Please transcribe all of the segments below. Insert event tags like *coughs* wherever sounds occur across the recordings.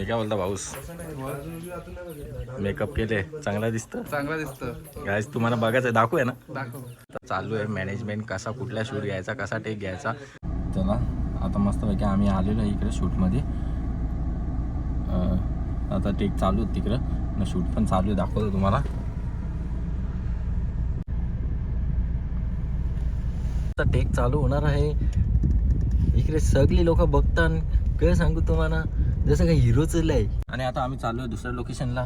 मी काय बोलता भाऊस. मेकअप केले चांगला दिसतं? चांगला दिसतं. गायज तुम्हाला बघायचं दाखवूया ना? दाखव. चालू आहे मॅनेजमेंट कसा कुठला शूट घ्यायचा कसा टेक घ्यायचा? चला आता मस्तपैकी आम्ही आलेलो आहे इकडे शूटमध्ये आता टेक चालू आहे तिकडं. शूट पण चालू आहे दाखवतो तुम्हाला. आता टेक चालू होणार आहे. इकडे सगळी लोक बघतात काय सांगू तुम्हाला? जसं काही हिरो आहे आणि आता आम्ही चालू आहे दुसऱ्या लोकेशनला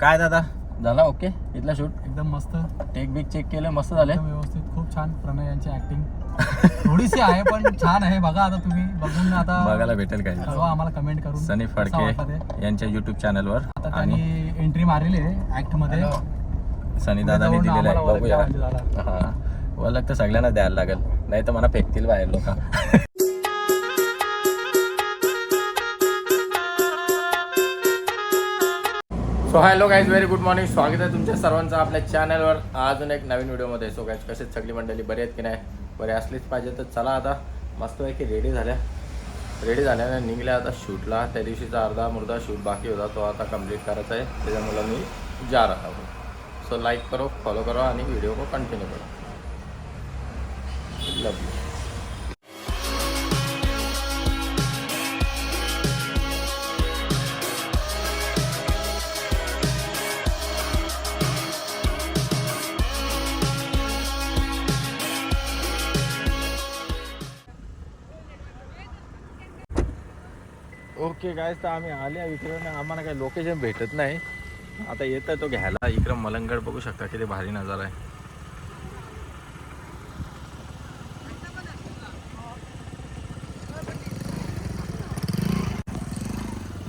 काय दादा? झाला ओके इथला शूट एकदम मस्त. टेक बिक चेक केलं मस्त झालं. व्यवस्थित. खूप छान प्रणय यांची ऍक्टिंग थोडीशी आहे पण छान आहे. बघा आता तुम्ही. बघून आता बघायला भेटेल काय आम्हाला कमेंट करून. सनी. फडके यांच्या युट्यूब चॅनलवर आता आणि त्यांनी एंट्री मारलेली आहे ऍक्टमध्ये. सनी दादाने दिलेलं आहे. बघूया. म्हणजे. हा. ओळख तर सगळ्यांना द्यायला लागेल. नाही तर मला फेकतील बाहेर लोक. *laughs* So hello guys very good morning स्वागत आहे तुमच्या सर्वांचं आपल्या चॅनलवर अजून एक नवीन व्हिडिओमध्ये सो गाईज कसेच सगळी मंडळी? बरी आहेत की नाही? बरे असलीच पाहिजे तर चला आता. मस्त ऐकी रेडी झाल्या. रेडी झाल्याने निघल्या आता शूटला त्या दिवशीचा अर्धा मुर्धा शूट बाकी होता. तो आता कंप्लीट करायचा आहे. त्याच्यामुळं मी जा रहा हूँ. सो लाईक करो फॉलो करो आणि व्हिडिओ को कंटिन्यू करो. लव यू ओके गायज तर आम्ही आले इकडं आम्हाला काही लोकेशन भेटत नाही. आता येत तो घ्यायला. इकडं मलंगड बघू शकता किती भारी नजारा आहे.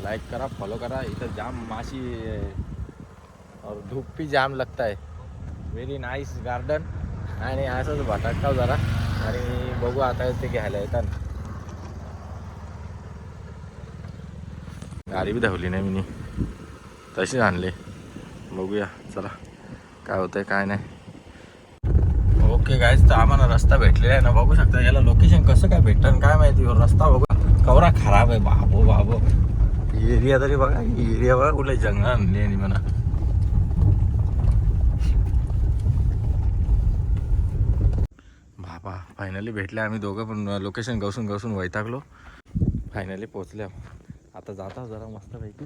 लाईक करा फॉलो करा. इथं जाम माशी और धूप भी जाम लगता है व्हेरी नाईस गार्डन आणि असंच भटकताव जरा. आणि बघू आता ते घ्यायला येतात. गाडी बी धावली नाही मी तशीच आणले. बघूया चला. काय होतंय काय नाही. ओके गायच तर आम्हाला रस्ता भेटलेला आहे ना बघू शकता याला लोकेशन कसं काय भेटतं काय माहिती हो, रस्ता बघा कवरा खराब आहे बाबो बाबो. एरिया तरी बघा एरिया बघा कुठल्या जंगल आणली म्हणा. बाबा फायनली भेटले आम्ही दोघं पण लोकेशन गवसून गवसून वैतागलो. फायनली पोचल्या आता जाता जरा मस्तपैकी.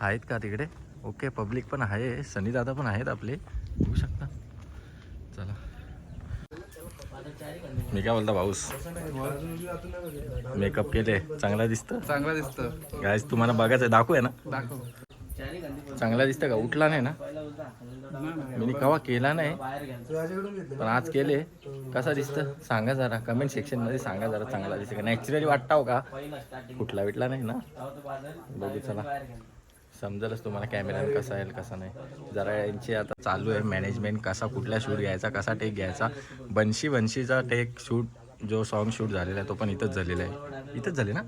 आहेत का तिकडे? ओके पब्लिक पण आहे. सनी दादा पण आहेत आपले. बघू शकता. चला. मी काय बोलता भाऊस? मेकअप केले. चांगला दिसतं? चांगला दिसतं. गायज तुम्हाला बघायचं दाखवूया ना? दाखव. चांगला दिसतं का? उठला नाही ना? मी कवा केला नाही पण आज केले. कसा दिसतं? सांगा जरा. कमेंट सेक्शनमध्ये सांगा जरा चांगला दिसतं का? नॅचरली वाटताव का? कुठला विटला नाही ना? बघू चला. समजलंच तुम्हाला कॅमेरा कसा येईल कसा नाही. जरा यांची आता चालू आहे मॅनेजमेंट कसा कुठला शूट घ्यायचा कसा टेक घ्यायचा? बनशी बनशीचा टेक शूट जो सॉन्ग शूट झालेला आहे तो पण इथंच झालेला आहे. इथंच झाले ना?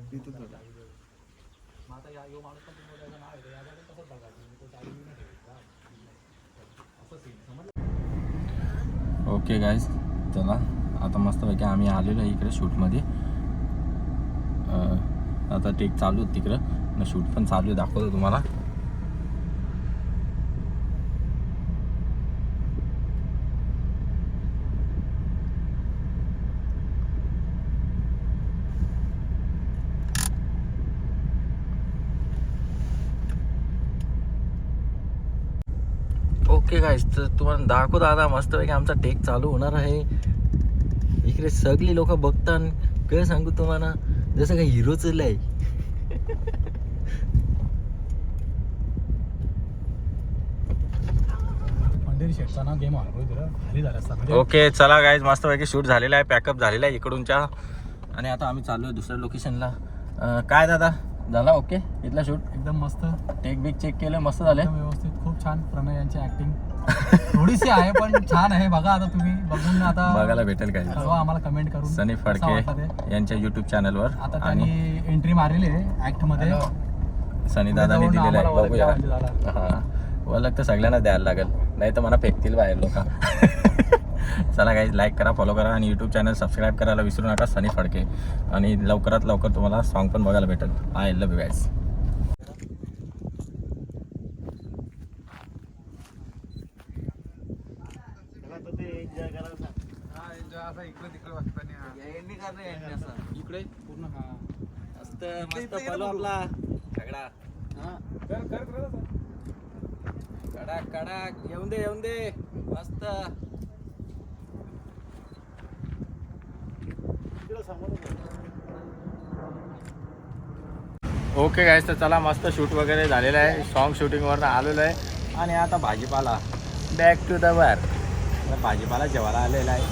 ओके गाईज चला. आता मस्तपैकी आम्ही आलेलो आहे इकडे शूटमध्ये. आता टेक चालू आहे तिकडं. शूट पण चालू आहे दाखवतो तुम्हाला. ओके गाईज तर तुम्हाला दाखवतो दादा मस्तपैकी आमचा टेक चालू होणार आहे. इकडे सगळी लोक बघतात काय सांगू तुम्हाला जसं काही हिरो आहे ओके चला गाईज मस्तपैकी शूट झालेला आहे पॅकअप झालेला आहे इकडूनच्या. आणि आता आम्ही चाललो आहे दुसऱ्या लोकेशनला काय दादा? झाला ओके इथला शूट एकदम मस्त. टेक बिक चेक केलं मस्त झालं. एकदम व्यवस्थित. खूप छान प्रणय यांची ऍक्टिंग थोडीशी आहे पण छान आहे. बघा आता तुम्ही. बघून आता बघायला भेटेल काय कळवा आम्हाला कमेंट करून. सनी कसं वाटलं ते. फडके यांच्या युट्यूब चॅनलवर आता आणि त्यांनी एंट्री मारलेली आहे ऍक्टमध्ये. सनी दादाने जाऊन दिलेलं आहे. आम्हाला ओळख बघूया. झाला. हा. ओळख तर सगळ्यांना द्यायला लागेल. नाही तर मला फेकतील बाहेर लोक. *laughs* चला काही लाईक करा फॉलो करा आणि यूट्यूब चॅनल सबस्क्राईब करायला विसरू नका सनी फडके आणि लवकरात लवकर तुम्हाला सॉन्ग पण बघायला भेटेल आय लव्ह यू गाईज इकडे पूर्ण हा मस्त मस्त फॉलो आपला सगळा हा कर कर कर आता. कडक कडक येऊन दे येऊन दे मस्त ओके गायस तर चला मस्त शूट वगैरे झालेलं आहे. सॉन्ग शूटिंगवरनं आलेलो आहे. आणि आता भाजीपाला. बॅक टू द वर भाजीपाला जेवायला आलेला आहे.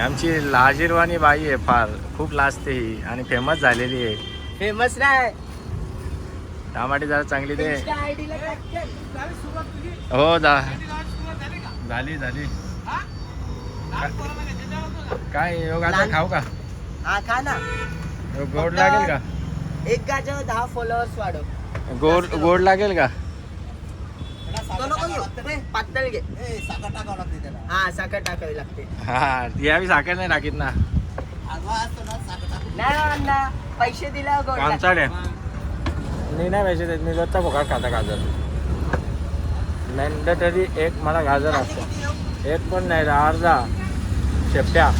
आमची लाजीरवाणी बाई आहे फार. खूप लाजते ही. आणि फेमस झालेली आहे. फेमस नाही. टमाटे जरा चांगली दे. हो जा झाली झाली काय योग आता खाऊ का? हा खा ना. योग गोड लागेल का? एक गाजर दहा फॉलोअर्स वाढव. गोड गोड लागेल का? तो नको घेऊ. पातळ घे. साखर टाकावं लागते त्याला. हा साखर टाकावी लागते. हा साखर नाही टाकीत ना. नाही अण्णा. पैसे गोड लागते. आहे. मी नाही पैसे देत मी खाता गाजर. मॅन्डेटरी एक मला गाजर असतं. एक पण नाही अर्धा. शेपट्या.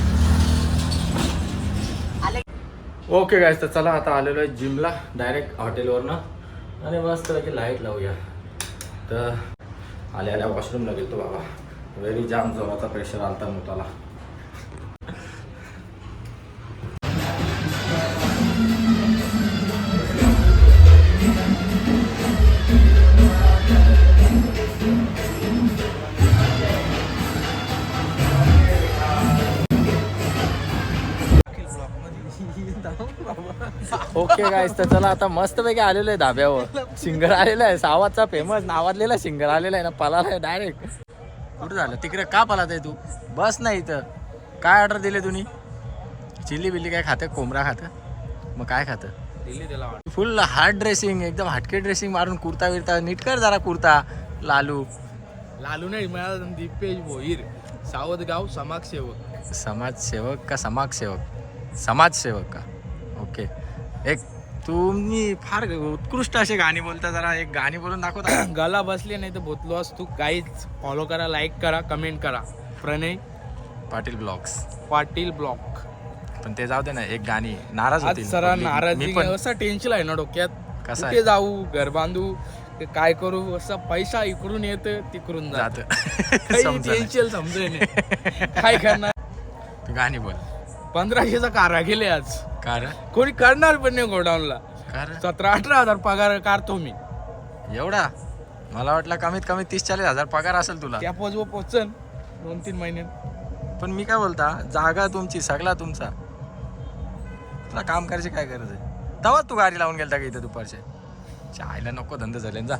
ओके गायस तर चला आता आलेलो आहे जिमला डायरेक्ट हॉटेलवरनं आणि मस्त की लाइट लावूया. तर आल्या आल्या वॉशरूमला गेलो बाबा. व्हेरी जाम जोराचा प्रेशर आलता मुताला ओके गाईस तर चला आता मस्तपैकी आलेलो आहे धाब्यावर. सिंगर आलेला आहे. सावाचा फेमस नावाजलेला सिंगर आलेला आहे ना पळाला आहे डायरेक्ट कुठं झालं? तिकडे का पळत आहे तू? बस नाही इथं. काय ऑर्डर दिले तुम्ही चिल्ली बिल्ली काय खातं? कोंबडा खातं? मग काय खातं? फुल हार्ड ड्रेसिंग एकदम हटके ड्रेसिंग मारून कुर्ता बिरता. नीट कर जरा कुर्ता लालू. लालू नाही मला दीपेश भोईर सावधगाव समाजसेवक. समाजसेवक का समाजसेवक? समाजसेवक का? ओके एक तुम्ही फार उत्कृष्ट असे गाणी बोलता जरा एक गाणी बोलून दाखवता *clears throat* गला बसले नाही तर बोतलो असतो. काहीच फॉलो करा लाईक करा कमेंट करा. प्रणय? पाटील ब्लॉग्स. पाटील ब्लॉक पण ते जाऊ दे ना एक गाणी नाराज आज होतील. सरा मी- नाराजी मी पण असं टेन्शन आहे ना डोक्यात. कसं कुठे जाऊ? घर बांधू? ते काय करू? असं पैसा इकडून येत तिकडून जात *laughs* काही. टेन्शन नाही. काय करणार? *laughs* तू गाणी बोल. पंधराशेचा कारा गेले आज. कार? कोणी करणार पण नाही गोडाऊनला. कार? सतरा अठरा हजार पगार काढतो मी. एवढा? मला वाटलं कमीत कमी तीस चाळीस हजार पगार असेल तुला. त्या पोचव पोचन दोन तीन महिन्यात पण मी काय बोलता? जागा तुमची सगळा तुमचा. तुला काम करायची काय गरज आहे? तेव्हा तू गाडी लावून गेलता का इथं दुपारच्या चायला नको धंदा झाले. जा.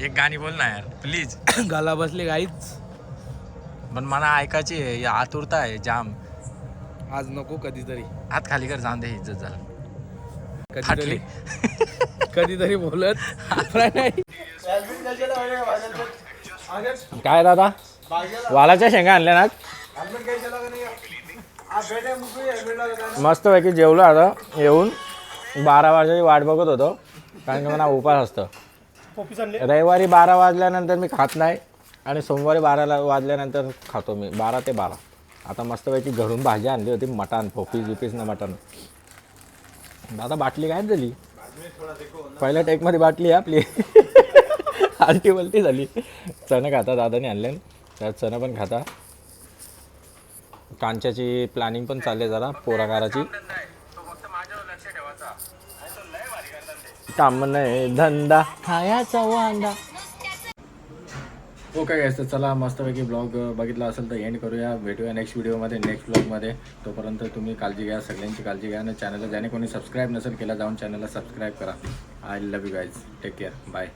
एक गाणी बोल ना यार प्लीज *coughs* गाला बसले काहीच पण मला ऐकायची आहे या आतुरता आहे जाम. आज नको कधीतरी. हात खाली कर जाऊन दे इज्जत झाला. कधीतरी. फाटली. *laughs* कधीतरी बोलत. प्रणय काय दादा? वालाच्या शेंगा आणल्या ना मस्त पैकी जेवलो आता येऊन. बारा वाजताची वाट बघत होतो कारण की मला उपास असतं. रविवारी बारा वाजल्यानंतर मी खात नाही आणि सोमवारी बाराला वाजल्यानंतर खातो मी बारा ते बारा. आता मस्तपैकी घरून भाजी आणली होती मटण फोपीस बिपीस ना मटण. आता बाटली काय झाली? पहिल्या टेकमध्ये बाटली आहे आपली. *laughs* आलटी बलटी झाली. चणं खाता दादाने आणले. त्यात चणं पण खाता. कांच्याची प्लॅनिंग पण चालली आहे जरा पोराकाराची काम नाही धंदा. खायाचा वांदा. ओके गाईस तर चला मस्तपैकी ब्लॉग बघितला असेल तर एंड करूया. भेटूया नेक्स्ट व्हिडिओमध्ये नेक्स्ट ब्लॉगमध्ये तोपर्यंत तुम्ही काळजी घ्या सगळ्यांची काळजी घ्या. आणि चॅनलला ज्याने कोणी सबस्क्राईब नसेल केला जाऊन चॅनलला सबस्क्राईब करा. I love you guys take care bye